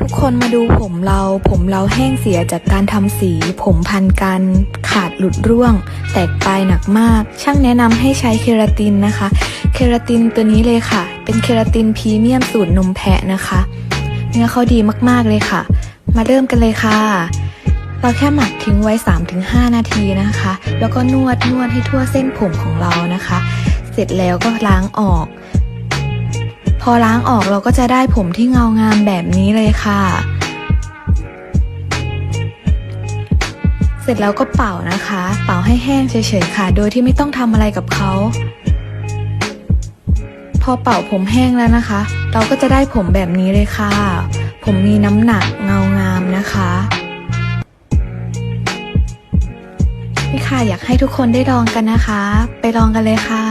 ทุกคนมาดูผมเรา ผมเราแห้งเสียจากการทำสี ผมพันกัน ขาดหลุดร่วง แตกปลายหนักมาก ช่างแนะนำให้ใช้เคราตินนะคะ เคราตินตัวนี้เลยค่ะ เป็นเคราตินพรีเมียมสูตรนมแพะนะคะ เนื้อเขาดีมากๆเลยค่ะ มาเริ่มกันเลยค่ะ เราแค่หมักทิ้งไว้ 3-5 นาทีนะคะ แล้วก็นวดนวดให้ทั่วเส้นผมของเรานะคะ เสร็จแล้วก็ล้างออก พอล้างออกเราก็จะได้ผมที่เงางามแบบนี้เลยค่ะ เสร็จแล้วก็เป่านะคะ เป่าให้แห้งเฉยๆค่ะ โดยที่ไม่ต้องทำอะไรกับเขา พอเป่าผมแห้งแล้วนะคะ เราก็จะได้ผมแบบนี้เลยค่ะ ผมมีน้ำหนักเงางามนะคะนี่ค่ะอยากให้ทุกคนได้ลองกันนะคะ ไปลองกันเลยค่ะ